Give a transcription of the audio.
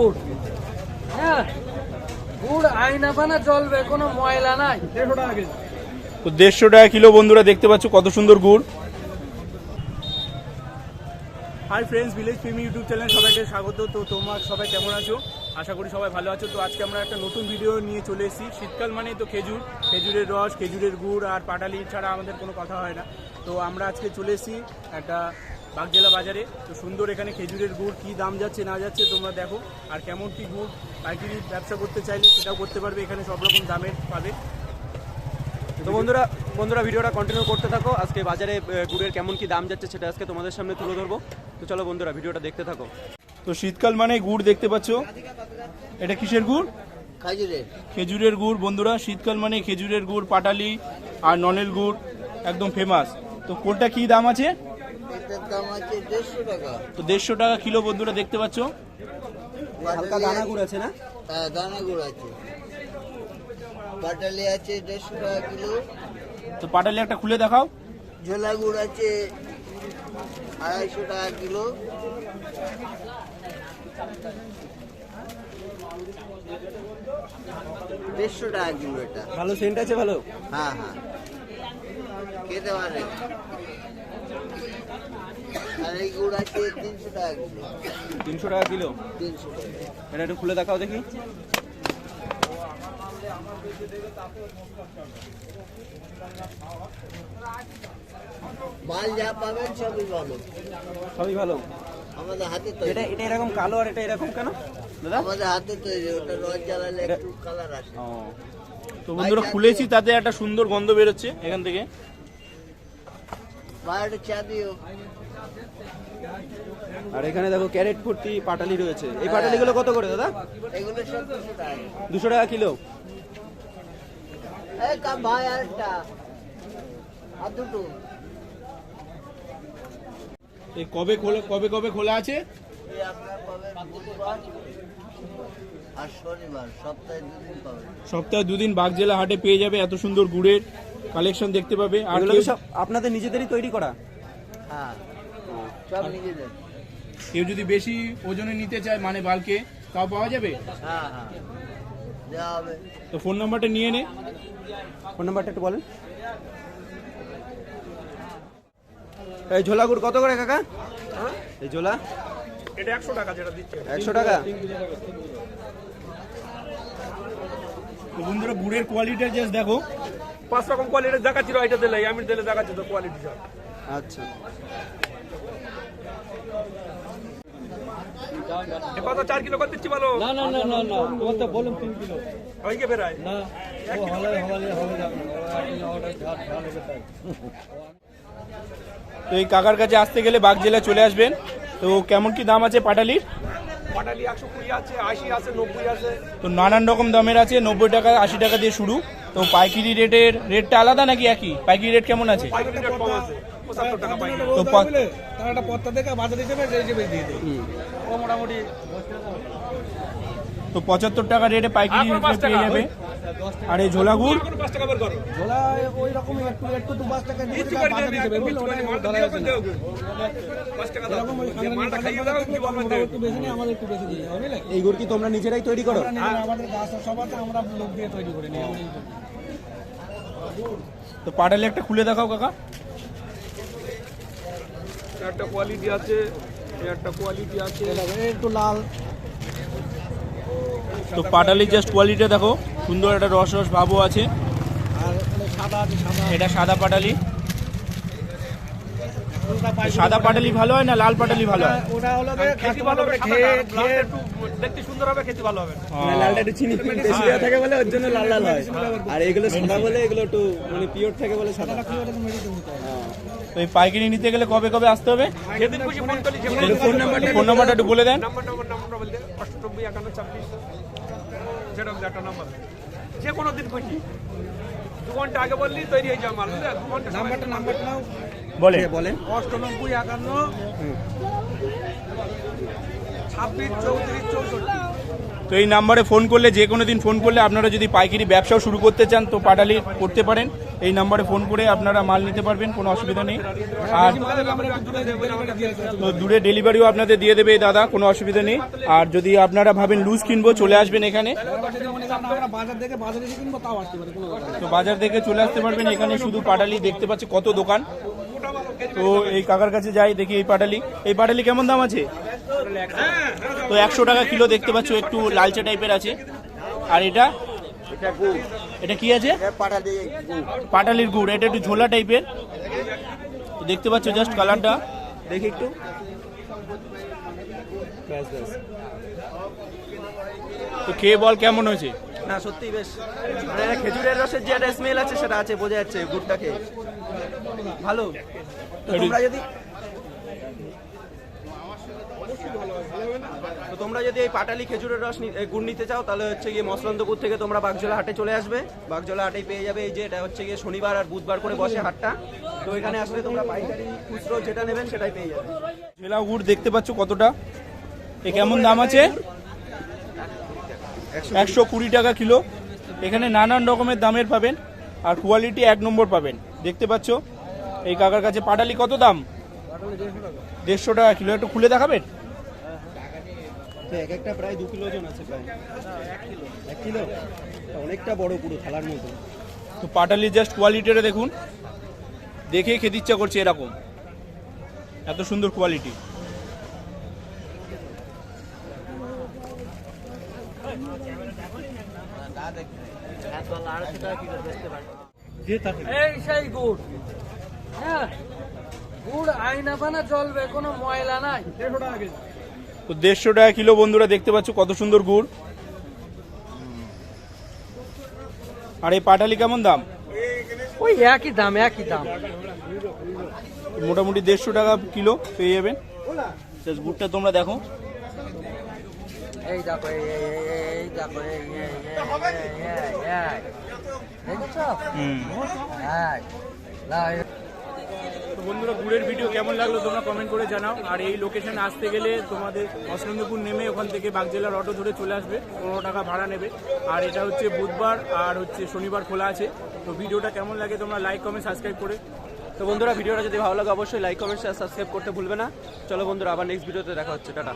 গুড়। হ্যাঁ গুড় আয়না চলবে কোনো ময়লা নাই। দেড়শো টাকা কেজি। তো দেড়শো টাকা কিলো বন্ধুরা দেখতে পাচ্ছ কত সুন্দর গুড়। হাই ফ্রেন্ডস ভিলেজ প্রেমি ইউটিউব চ্যানেল সবাইকে স্বাগত। তো তোমার সবাই কেমন আছো? আশা করি সবাই ভালো আছো। তো আজকে আমরা একটা নতুন ভিডিও নিয়ে চলে এসেছি। শীতকাল মানে তো খেজুর। খেজুরের রস খেজুরের গুড় আর পাটালি ছাড়া আমাদের কোনো কথা হয় না। তো আমরা আজকে চলে এসেছি একটা বাগজেলা বাজারে। তো সুন্দর এখানে খেজুরের গুড় কী দাম যাচ্ছে না যাচ্ছে তোমরা দেখো। আর কেমন কি গুড় পাইকারি ব্যবসা করতে চাইলে সেটাও করতে পারবে এখানে সব রকম দামের পাবে। তো বন্ধুরা বন্ধুরা ভিডিওটা কন্টিনিউ করতে থাকো। আজকে বাজারে গুড়ের কেমন কি দাম যাচ্ছে সেটা আজকে তোমাদের সামনে তুলে ধরবো। তো চলো বন্ধুরা ভিডিওটা দেখতে থাকো। তো শীতকাল মানে গুড় দেখতে পাচ্ছ? এটা কিসের গুড়? খাজুরের। খেজুরের গুড়। বন্ধুরা শীতকাল মানে খেজুরের গুড় পাটালি আর ননেল গুড় একদম ফেমাস তো কোনটা কি দাম আছে? এটার দাম আছে দেড়শো টাকা। তো দেড়শো টাকা কিলো বন্ধুরা দেখতে পাচ্ছ? হালকা দানা গুড় আছে না? হ্যাঁ দানা গুড় আছে। পাটালি আছে দেড়শো টাকা কিলো। তো পাটালি একটা খুলে দেখাও। ঝোলা গুড় আছে আড়াইশো টাকা কিলো। দেড়শো টাকা কিলো এটা। ভালো সেন্ট আছে ভালো? হ্যাঁ হ্যাঁ। খেতে পারে। আর এই গুড় আছে তিনশো টাকা কিলো। তিনশো টাকা কিলো? তিনশো টাকা। এটা একটু খুলে দেখাও দেখি। মাল যা পাবেন সবই ভালো। সবই ভালো? আমাদের হাতে এটা তৈরি। এটা এরকম কালো আর এটা এরকম কেন? দাদা? আমাদের হাতে তৈরি ওটা রস জ্বালালে একটু কালার আসে। ও। তো বন্ধুরা খুলেছি তাতে একটা সুন্দর গন্ধ বেরোচ্ছে এখান থেকে। বাইরে চা দিও আর এখানে দেখো ক্যারেট ভর্তি পাটালি রয়েছে। এই পাটালিগুলো কত করে দাদা? এগুলো সব দুশো টাকা। দুশো টাকা কিলো। এই কাম ভাই আরেকটা? আর দুটো। এই কবে খোলা কবে কবে খোলা আছে? এই আপনার পাবেন বুধবার আর শনিবার সপ্তাহে দুদিন পাবেন। সপ্তাহে দুদিন বাগজেলা হাটে পেয়ে যাবে এত সুন্দর গুড়ের। কালেকশন দেখতে পাবে আর এগুলো কি সব আপনাদের নিজেদেরই তৈরি করা। হ্যাঁ সব নিজেদের। কেউ যদি বেশি ওজনে নিতে চায় মানে বালকে তাও পাওয়া যাবে? হ্যাঁ হ্যাঁ। দেওয়া হবে। তো ফোন নাম্বারটা নিয়ে নে। ফোন নাম্বারটা একটু বলেন। এই ঝোলা গুড় কত করে কাকা? এই ঝোলা? এটা একশো টাকা যেটা দিচ্ছে। একশো টাকা? তো বন্ধুরা গুড়ের কোয়ালিটি জাস্ট দেখো। পাঁচ রকম কোয়ালিটির দেখাচ্ছিল এটা দিলে আমি দিলে দেখাচ্ছি তো কোয়ালিটি আচ্ছা। চার কিলো করে দিচ্ছি না না না না না তোমার তো বললাম তিন কিলো। না তো এই কাকার কাছে আসতে গেলে বাঘ বাগজেলা চলে আসবেন। তো কেমন কি দাম আছে পাটালির? পাটালি একশো কুড়ি আছে আশি আছে নব্বই আছে। তো নানান রকম দামের আছে নব্বই টাকা আশি টাকা দিয়ে শুরু। তো পাইকারি রেটের রেটটা আলাদা নাকি একই? পাইকারি রেট কেমন আছে? তো একটা পত্তা দেখে বাজার হিসেবে দিয়ে দেয় ও মোটামুটি তো পঁচাত্তর টাকা রেটে পাইকারি পেয়ে যাবে। আর এই ঝোলা গুড় এই গুড় কি তোমরা নিজেরাই তৈরি করো? আমাদের আমরা লোক দিয়ে তৈরি করে নিই। তো পাটালি একটা খুলে দেখাও কাকা। একটা কোয়ালিটি আছে একটা কোয়ালিটি আছে। একটু লাল। তো পাটালি জাস্ট কোয়ালিটি দেখো সুন্দর একটা রস রস ভাবও আছে। আর সাদা আছে সাদা। এটা সাদা পাটালি। সাদা পাটালি ভালো হয় না লাল পাটালি ভালো হয়? ওটা হলো খেতে ভালো হবে খেয়ে খেয়ে একটু দেখতে সুন্দর হবে খেতে ভালো হবে। মানে লালটা একটু চিনি বেশি দেওয়া থাকে বলে ওর জন্য লাল লাল হয়। আর এগুলো সাদা বলে এগুলো একটু মানে পিওর থাকে বলে সাদা। তো এই পাইকারি নিতে গেলে কবে কবে আসতে হবে? যেদিন খুশি ফোন করলি নাম্বারটা ফোন নাম্বারটা একটু বলে দেন। নাম্বার নাম্বার নাম্বার বলতে অষ্টানব্বই একান্ন ছাব্বিশ যেটা একটা নাম্বার যে কোনো দিন খুশি। দু ঘণ্টা আগে বললি তৈরি হয়ে যাবে মাল দু ঘণ্টা নাম্বারটা নাম্বারটা নাও। বলে বলেন। অষ্টানব্বই একান্ন। ছাব্বিশ চৌত্রিশ চৌষট্টি। তো এই নাম্বারে ফোন করলে যে কোনো দিন ফোন করলে আপনারা যদি পাইকারি ব্যবসাও শুরু করতে চান তো পাটালি করতে পারেন। এই নাম্বারে ফোন করে আপনারা মাল নিতে পারবেন কোনো অসুবিধা নেই। আর তো দূরে ডেলিভারিও আপনাদের দিয়ে দেবে এই দাদা কোনো অসুবিধা নেই। আর যদি আপনারা ভাবেন লুজ কিনবো চলে আসবেন এখানে। তো বাজার থেকে চলে আসতে পারবেন এখানে শুধু পাটালি দেখতে পাচ্ছি কত দোকান। তো এই কাকার কাছে যাই, দেখি এই পাটালি। এই পাটালি কেমন দাম আছে? তো একশো টাকা কিলো দেখতে পাচ্ছ, একটু লালচে টাইপের আছে। আর এটা? এটা কি আছে? পাটালির গুড়, এটা একটু ঝোলা টাইপের। দেখতে পাচ্ছ জাস্ট কালারটা দেখি একটু। তো খেয়ে বল কেমন হয়েছে? না, সত্যি বেশ। মানে খেজুরের রসের যে একটা স্মেল আছে, সেটা আছে, বোঝা যাচ্ছে গুড়টাকে। ভালো? তো তোমরা যদি তো তোমরা যদি এই পাটালি খেজুরের রস গুড় নিতে চাও, তাহলে হচ্ছে গিয়ে মসলন্দপুর থেকে তোমরা বাগজোলা হাটে চলে আসবে। বাগজোলা হাটেই পেয়ে যাবে এই যে, এটা হচ্ছে গিয়ে শনিবার আর বুধবার করে বসে হাটটা। তো এখানে আসলে তোমরা পাইকারি খুচরো যেটা নেবেন, সেটাই পেয়ে যাবে। ঝোলা গুড় দেখতে পাচ্ছ কতটা। এ কেমন দাম আছে? একশো কুড়ি টাকা কিলো। এখানে নানান রকমের দামের পাবেন আর কোয়ালিটি এক নম্বর পাবেন। দেখতে পাচ্ছ? এই কাকার কাছে পাটালি কত দাম? দেড়শো টাকা কিলো। একটু খুলে দেখাবেন? এক একটা প্রায় দু কিলো ওজন আছে প্রায়। এক কিলো? অনেকটা বড় পুরো থালার মতো। তো পাটালি জাস্ট কোয়ালিটিটা দেখুন। দেখেই খেতে ইচ্ছা করছে এরকম। এত সুন্দর কোয়ালিটি এই সেই গুড়। হ্যাঁ গুড় আয়না বানা চলবে কোনো ময়লা নাই। তো দেড়শো টাকা কিলো বন্ধুরা দেখতে পাচ্ছ কত সুন্দর গুড়। আর এই পাটালি কেমন দাম? ওই একই দাম একই দাম। মোটামুটি দেড়শো টাকা কিলো পেয়ে যাবেন। গুড়টা তোমরা দেখো। এই দেখো এই এই এই, এই, এই দেখো এই এই এই, তো বন্ধুরা গুড়ের ভিডিও কেমন লাগল তোমরা কমেন্ট করে জানাও। আর এই লোকেশনে আসতে গেলে তোমাদের অসলন্দপুর নেমে ওখান থেকে বাগজেলার অটো ধরে চলে আসবে। পনেরো টাকা ভাড়া নেবে। আর এটা হচ্ছে বুধবার আর হচ্ছে শনিবার খোলা আছে। তো ভিডিওটা কেমন লাগে তোমরা লাইক কমেন্ট সাবস্ক্রাইব করে। তো বন্ধুরা ভিডিওটা যদি ভালো লাগে অবশ্যই লাইক কমেন্ট শেয়ার সাবস্ক্রাইব করতে ভুলবে না। চলো বন্ধুরা আবার নেক্সট ভিডিওতে দেখা হচ্ছে। টাটা।